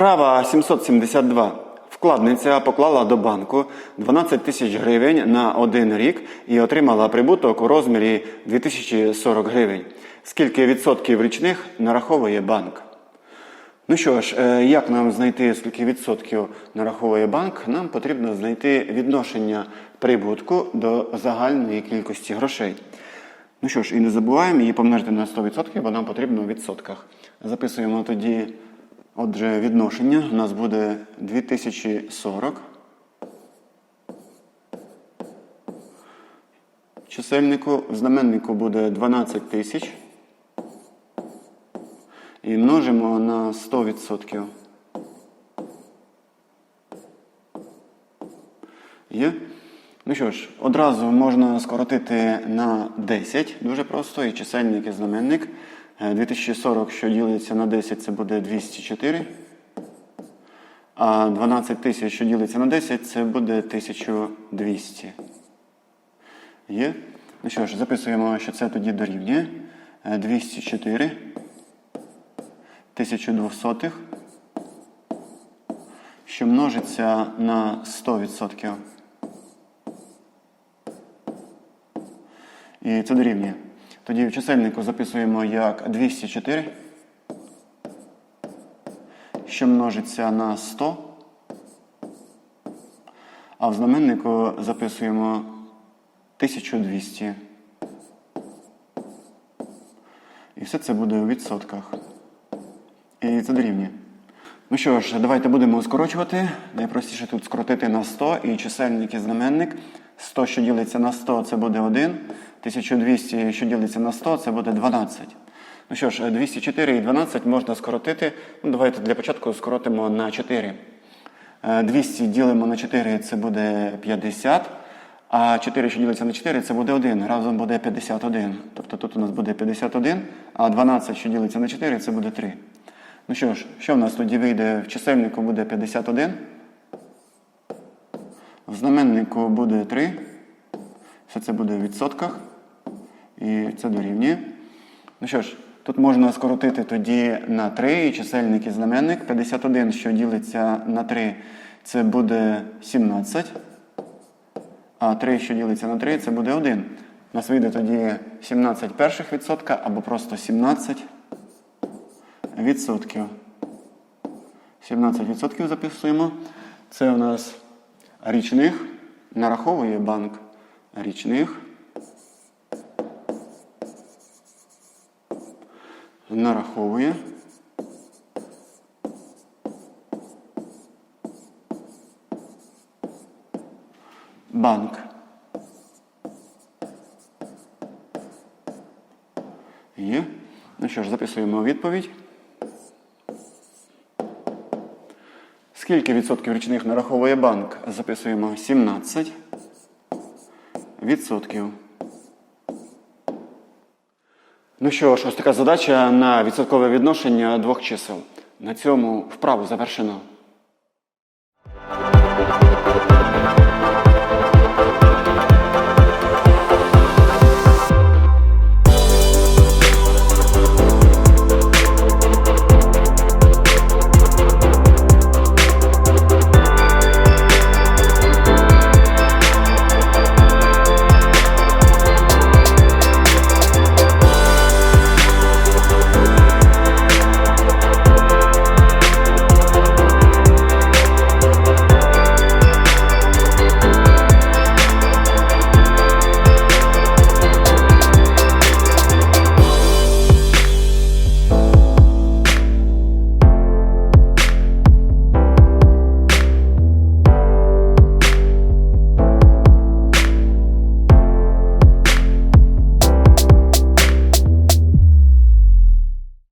Вправа 772. Вкладниця поклала до банку 12 тисяч гривень на один рік і отримала прибуток у розмірі 2040 гривень. Скільки відсотків річних нараховує банк? Ну що ж, е, як нам знайти, скільки відсотків нараховує банк? Нам потрібно знайти відношення прибутку до загальної кількості грошей. Ну що ж, і не забуваємо її помножити на 100%, бо нам потрібно у відсотках. Записуємо тоді, отже, відношення. У нас буде 2040. Чисельнику, в знаменнику буде 12 тисяч. І множимо на 100%. Є? Ну що ж, одразу можна скоротити на 10. Дуже просто. І чисельник і знаменник. Е, 2040, що ділиться на 10, це буде 204. А 12 тисяч, що ділиться на 10, це буде 1200. Є? Ну що ж, записуємо, що це тоді дорівнює. Е, 204. 1200, що множиться на 100%. І це дорівнює. Тоді в чисельнику записуємо як 204, що множиться на 100. А в знаменнику записуємо 1200. І все це буде у відсотках. І це дорівнює. Ну що ж, давайте будемо скорочувати. Найпростіше тут скоротити на 100 і чисельник і знаменник. 100, що ділиться на 100, це буде 1. 1200, що ділиться на 100, це буде 12. Ну що ж, 204 і 12 можна скоротити. Ну, давайте для початку скоротимо на 4. Е, 200 ділимо на 4, це буде 50. А 4, що ділиться на 4, це буде 1. Разом буде 51. Тобто тут у нас буде 51, а 12, що ділиться на 4, це буде 3. Ну що ж, що в нас тоді вийде? В чисельнику буде 51. В знаменнику буде 3. Все це буде в відсотках. І це дорівнює. Ну що ж, тут можна скоротити тоді на 3 і чисельник і знаменник. 51, що ділиться на 3, це буде 17. А 3, що ділиться на 3, це буде 1. У нас вийде тоді 17 перших відсотка або просто 17 відсотків. 17 відсотків записуємо. Це у нас річних нараховує банк. Річних нараховує банк. Є. Ну що ж, записуємо відповідь. Скільки відсотків річних нараховує банк? Записуємо 17 відсотків. Ну що ж, ось така задача на відсоткове відношення двох чисел. На цьому вправу завершено.